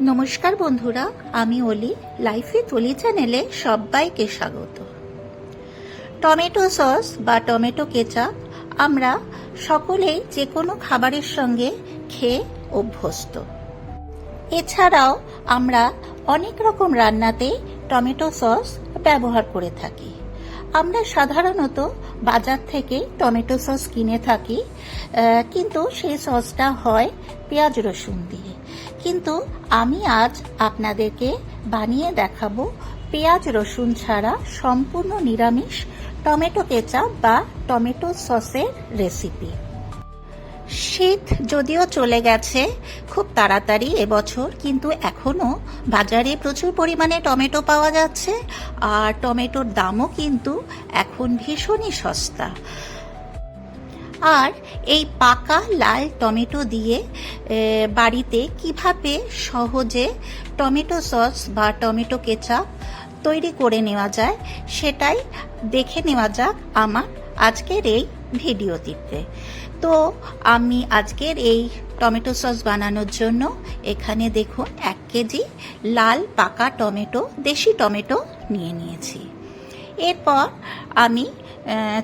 নমস্কার বন্ধুরা, আমি অলি, লাইফে তলি চ্যানেলে সবাইকে স্বাগত। টমেটো সস বা টমেটো কেচাপ আমরা সকলেই যে কোনো খাবারের সঙ্গে খেয়ে অভ্যস্ত। এছাড়াও আমরা অনেক রকম রান্নাতে টমেটো সস ব্যবহার করে থাকি। আমরা সাধারণত বাজার থেকে টমেটো সস কিনে থাকি কিন্তু সেই সসটা হয় পেঁয়াজ রসুন দিয়ে। কিন্তু আমি আজ আপনাদেরকে বানিয়ে দেখাবো পেঁয়াজ রসুন ছাড়া সম্পূর্ণ নিরামিষ টমেটো কেচাপ বা টমেটো সসের রেসিপি। শীত যদিও চলে গেছে, খুব তাড়াতাড়ি এবছর কিন্তু এখনও বাজারে প্রচুর পরিমাণে টমেটো পাওয়া যাচ্ছে, আর টমেটোর দামও কিন্তু এখন ভীষণই সস্তা। আর এই পাকা লাল টমেটো দিয়ে বাড়িতে কীভাবে সহজে টমেটো সস বা টমেটো কেচাপ তৈরি করে নেওয়া যায় সেটাই দেখে নেওয়া যাক আমার আজকের এই ভিডিওটিতে। তো আমি আজকের এই টমেটো সস বানানোর জন্য এখানে দেখুন এক কেজি লাল পাকা টমেটো, দেশি টমেটো নিয়ে নিয়েছি। এরপর আমি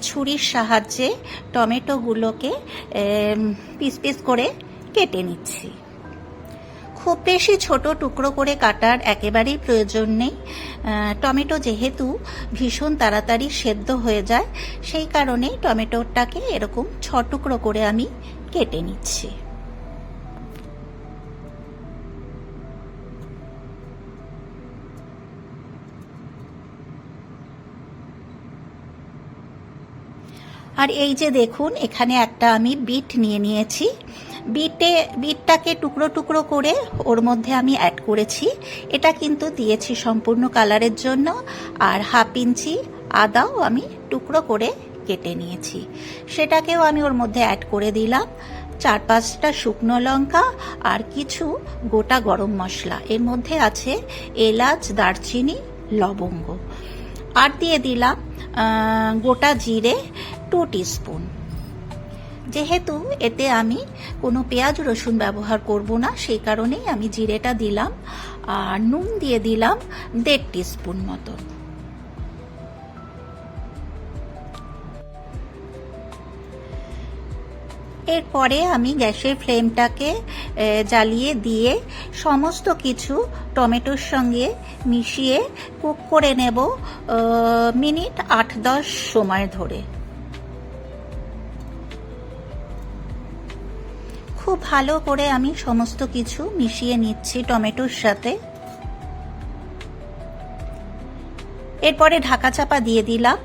ছুরির সাহায্যে টমেটোগুলোকে পিস পিস করে কেটে নিচ্ছি। খুব বেশি ছোট টুকরো করে কাটার একেবারেই প্রয়োজন নেই। টমেটো যেহেতু ভীষণ তাড়াতাড়ি সেদ্ধ হয়ে যায়, সেই কারণে টমেটোটাকে এরকম ছ টুকরো করে আমি কেটে নিচ্ছি। আর এই যে দেখুন, এখানে একটা আমি বিট নিয়ে নিয়েছি। বিটে, বিটটাকে টুকরো টুকরো করে ওর মধ্যে আমি অ্যাড করেছি। এটা কিন্তু দিয়েছি সম্পূর্ণ কালারের জন্য। আর হাফ ইঞ্চি আদাও আমি টুকরো করে কেটে নিয়েছি। সেটাকেও আমি ওর মধ্যে অ্যাড করে দিলাম। চার পাঁচটা শুকনো লঙ্কা আর কিছু গোটা গরম মশলা। এর মধ্যে আছে এলাচ, দারচিনি, লবঙ্গ। আর দিয়ে দিলাম গোটা জিরে। টু টিস্পুন যেহেতু এতে আমি কোনো পেঁয়াজ রসুন ব্যবহার করব না, সেই কারণেই আমি জিরেটা দিলাম আর নুন দিয়ে দিলাম দেড় টিস্পুন মতো। এরপরে আমি গ্যাসের ফ্লেমটাকে জ্বালিয়ে দিয়ে সমস্ত কিছু টমেটোর সঙ্গে মিশিয়ে কুক করে নেব মিনিট আট দশ সময় ধরে। খুব ভালো করে আমি সমস্ত কিছু মিশিয়ে নিচ্ছি টমেটোর সাথে। এরপরে ঢাকা চাপা দিয়ে দিলাম।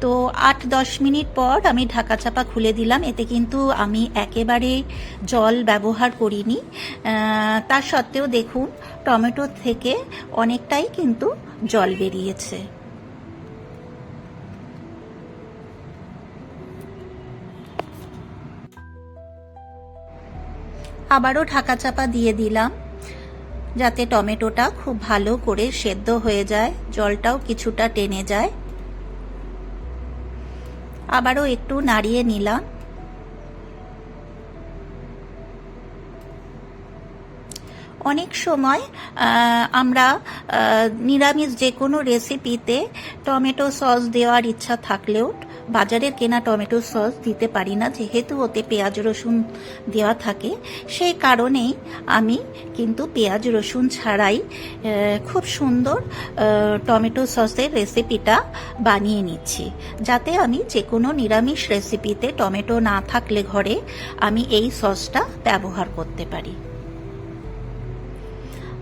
তো আট দশ মিনিট পর আমি ঢাকা চাপা খুলে দিলাম। এতে কিন্তু আমি একেবারে জল ব্যবহার করিনি। আহ, তা সত্ত্বেও দেখুন টমেটো থেকে অনেকটাই কিন্তু জল বেরিয়েছে। আবারও ঢাকা চাপা দিয়ে দিলাম, যাতে টমেটোটা খুব ভালো করে সেদ্ধ হয়ে যায়, জলটাও কিছুটা টেনে যায়। আবারও একটু নাড়িয়ে নিলাম। অনেক সময় আমরা নিরামিষ যে কোনো রেসিপিতে টমেটো সস দেওয়ার ইচ্ছা থাকলেও বাজারের কেনা টমেটো সস দিতে পারি না, যেহেতু ওতে পেঁয়াজ রসুন দেওয়া থাকে। সেই কারণেই আমি কিন্তু পেঁয়াজ রসুন ছাড়াই খুব সুন্দর টমেটো সসের রেসিপিটা বানিয়ে নিচ্ছি। যাতে আমি যে কোনো নিরামিষ রেসিপিতে টমেটো না থাকলে ঘরে আমি এই সসটা ব্যবহার করতে পারি।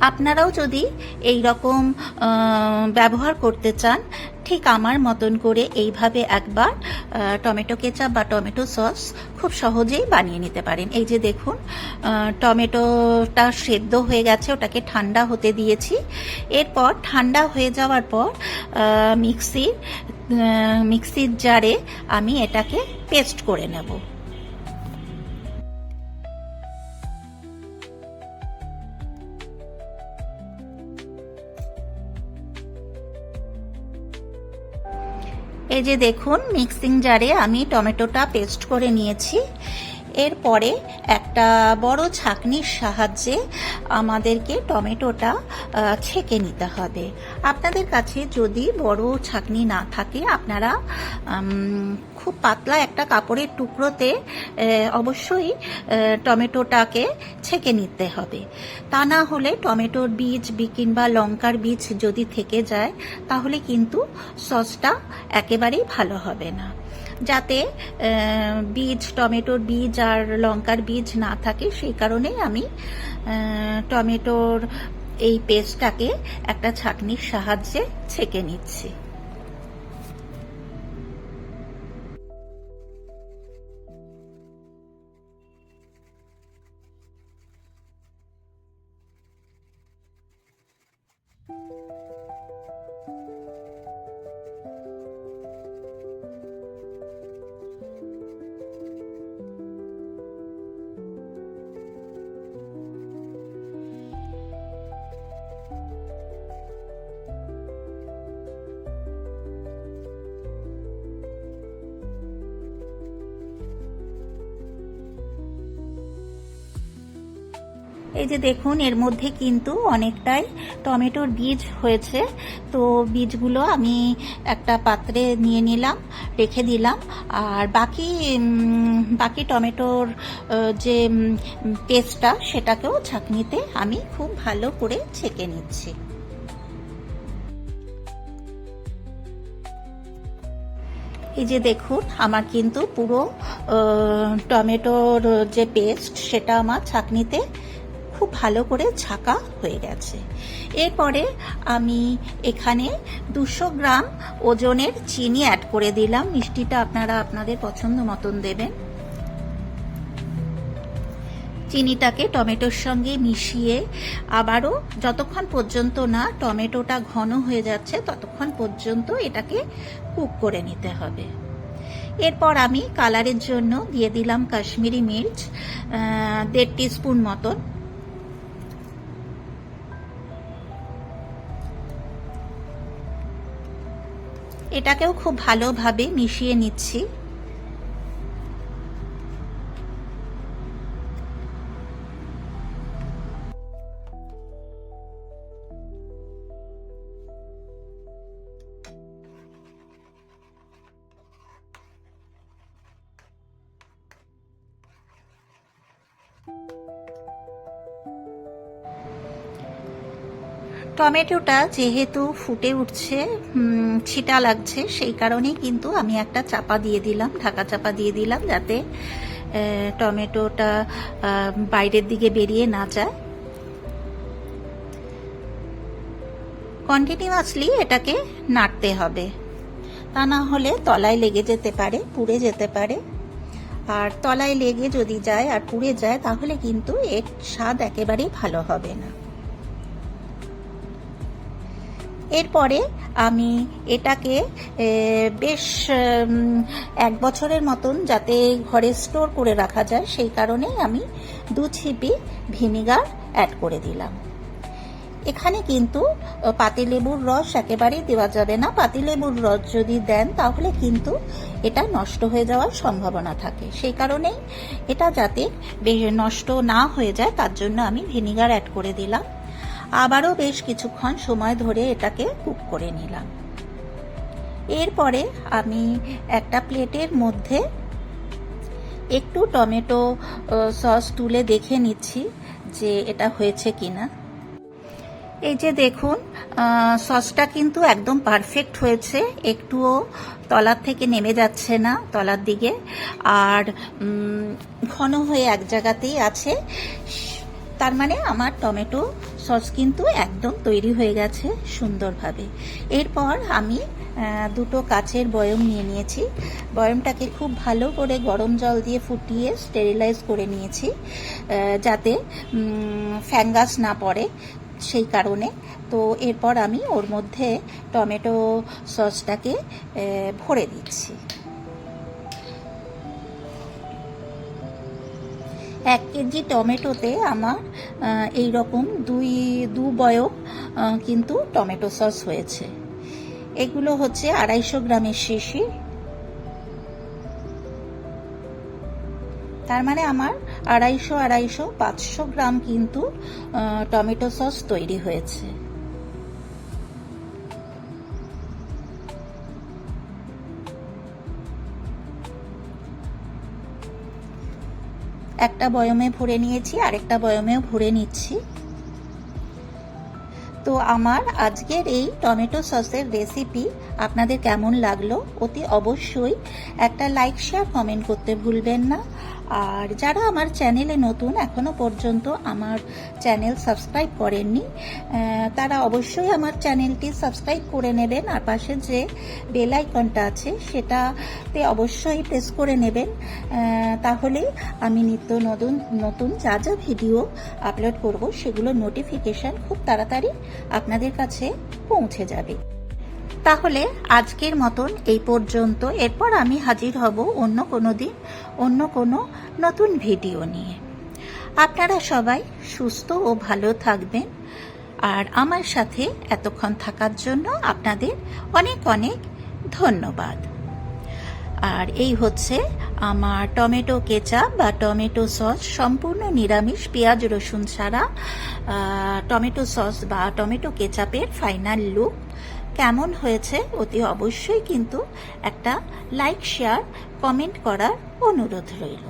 আপনারাও যদি এই রকম ব্যবহার করতে চান ঠিক আমার মতন করে এইভাবে একবার টমেটো কেচাপ বা টমেটো সস খুব সহজেই বানিয়ে নিতে পারেন। এই যে দেখুন টমেটোটা সেদ্ধ হয়ে গেছে, ওটাকে ঠান্ডা হতে দিয়েছি। এরপর ঠান্ডা হয়ে যাওয়ার পর মিক্সির মিক্সির জারে আমি এটাকে পেস্ট করে নেব। এই যে দেখুন মিক্সিং জারে আমি টমেটোটা পেস্ট করে নিয়েছি। এরপরে একটা বড় ছাঁকনির সাহায্যে আমাদেরকে টমেটোটা ছেঁকে নিতে হবে। আপনাদের কাছে যদি বড় ছাঁকনি না থাকে, আপনারা খুব পাতলা একটা কাপড়ের টুকরোতে অবশ্যই টমেটোটাকে ছেঁকে নিতে হবে। তা না হলে টমেটোর বীজ কিংবা লঙ্কার বীজ যদি থেকে যায়, তাহলে কিন্তু সসটা একেবারেই ভালো হবে না। যাতে বীজ, টমেটোর বীজ আর লঙ্কার বীজ না থাকে, সেই কারণে আমি টমেটোর এই পেস্টটাকে একটা ছাঁকনির সাহায্যে ছেঁকে নিচ্ছি। এই যে দেখুন, এর মধ্যে কিন্তু অনেকটাই টমেটোর বীজ হয়েছে। তো বীজগুলো আমি একটা পাত্রে নিয়ে নিলাম, রেখে দিলাম। আর বাকি বাকি টমেটোর যে পেস্টটা, সেটাকেও ছাঁকনিতে আমি খুব ভালো করে ছেঁকে নিচ্ছি। এই যে দেখুন, আমার কিন্তু পুরো টমেটোর যে পেস্ট, সেটা আমার ছাঁকনিতে খুব ভালো করে ছাকা হয়ে গেছে। এরপরে আমি এখানে দুশো গ্রাম ওজনের চিনি অ্যাড করে দিলাম। মিষ্টিটা আপনারা আপনাদের পছন্দ মতন দেবেন। চিনিটাকে টমেটোর সঙ্গে মিশিয়ে আবারও যতক্ষণ পর্যন্ত না টমেটোটা ঘন হয়ে যাচ্ছে, ততক্ষণ পর্যন্ত এটাকে কুক করে নিতে হবে। এরপর আমি কালারের জন্য দিয়ে দিলাম কাশ্মীরি মির্চ দেড় টিস্পুন মতন। এটাকেও খুব ভালোভাবে মিশিয়ে নিচ্ছি। টমেটোটা যেহেতু ফুটে উঠছে ছিটা লাগছে, সেই কারণেই কিন্তু আমি একটা চাপা দিয়ে দিলাম, ঢাকা চাপা দিয়ে দিলাম যাতে টমেটোটা বাইরের দিকে বেরিয়ে না যায়। কন্টিনিউয়াসলি এটাকে নাড়তে হবে। তা না হলে তলায় লেগে যেতে পারে, পুড়ে যেতে পারে। আর তলায় লেগে যদি যায় আর পুড়ে যায়, তাহলে কিন্তু এর স্বাদ একেবারেই ভালো হবে না। এরপরে আমি এটাকে বেশ এক বছরের মতন যাতে ঘরে স্টোর করে রাখা যায়, সেই কারণে আমি দু ছিপি ভিনিগার অ্যাড করে দিলাম। এখানে কিন্তু পাতিলেবুর রস একেবারেই দেওয়া যাবে না। পাতিলেবুর রস যদি দেন, তাহলে কিন্তু এটা নষ্ট হয়ে যাওয়ার সম্ভাবনা থাকে। সেই কারণেই এটা যাতে নষ্ট না হয়ে যায়, তার জন্য আমি ভিনিগার অ্যাড করে দিলাম। আবারও বেশ কিছুক্ষণ সময় ধরে এটাকে কুক করে নিলাম। এরপরে আমি একটা প্লেটের মধ্যে একটু টমেটো সস তুলে দেখে নিচ্ছি যে এটা হয়েছে কিনা। এই যে দেখুন সসটা কিন্তু একদম পারফেক্ট হয়েছে, একটুও তলার থেকে নেমে যাচ্ছে না তলার দিকে। আর ঘন হয়ে এক জায়গাতেই আছে। তার মানে আমার টমেটো সস কিন্তু একদম তৈরি হয়ে গেছে সুন্দরভাবে। এরপর আমি দুটো কাচের বয়ম নিয়ে নিয়েছি। বয়মটাকে খুব ভালো করে গরম জল দিয়ে ফুটিয়ে স্টেরিলাইজ করে নিয়েছি যাতে ফ্যাঙ্গাস না পড়ে সেই কারণে। তো এরপর আমি ওর মধ্যে টমেটো সসটাকে ভরে দিচ্ছি। এক কেজি টমেটোতে আমার এই রকম দুই, দু বয়ক কিন্তু টমেটো সস হয়েছে। এগুলো হচ্ছে আড়াইশো গ্রামের শিশি। তার মানে আমার আড়াইশো আড়াইশো, পাঁচশো গ্রাম কিন্তু টমেটো সস তৈরি হয়েছে। একটা বয়মে ভরে নিয়েছি, আরেকটা বয়মেও ভরে নিচ্ছি। তো আমার আজকের এই টমেটো সসের রেসিপি আপনাদের কেমন লাগল? অতি অবশ্যই একটা লাইক শেয়ার কমেন্ট করতে ভুলবেন না। আর যারা আমার চ্যানেলে নতুন, এখনও পর্যন্ত আমার চ্যানেল সাবস্ক্রাইব করেননি তারা অবশ্যই আমার চ্যানেলটি সাবস্ক্রাইব করে নেবেন। আর পাশে যে বেল আইকনটা আছে, সেটাতে অবশ্যই প্রেস করে নেবেন তাহলে আমি নিত্য নতুন নতুন যা যা ভিডিও আপলোড করব, সেগুলো নোটিফিকেশন খুব তাড়াতাড়ি আপনাদের কাছে পৌঁছে যাবে। তাহলে আজকের মতন এই পর্যন্ত। এরপর আমি হাজির হব অন্য কোনো দিন, অন্য কোনো নতুন ভিডিও নিয়ে। আপনারা সবাই সুস্থ ও ভালো থাকবেন। আর আমার সাথে এতক্ষণ থাকার জন্য আপনাদের অনেক অনেক ধন্যবাদ। আর এই হচ্ছে আমার টমেটো কেচাপ বা টমেটো সস, সম্পূর্ণ নিরামিষ পেঁয়াজ, রসুন ছাড়া টমেটো সস বা টমেটো কেচাপের ফাইনাল লুক। কেমন হয়েছে অতি অবশ্যই কিন্তু একটা লাইক শেয়ার কমেন্ট করার অনুরোধ রইল।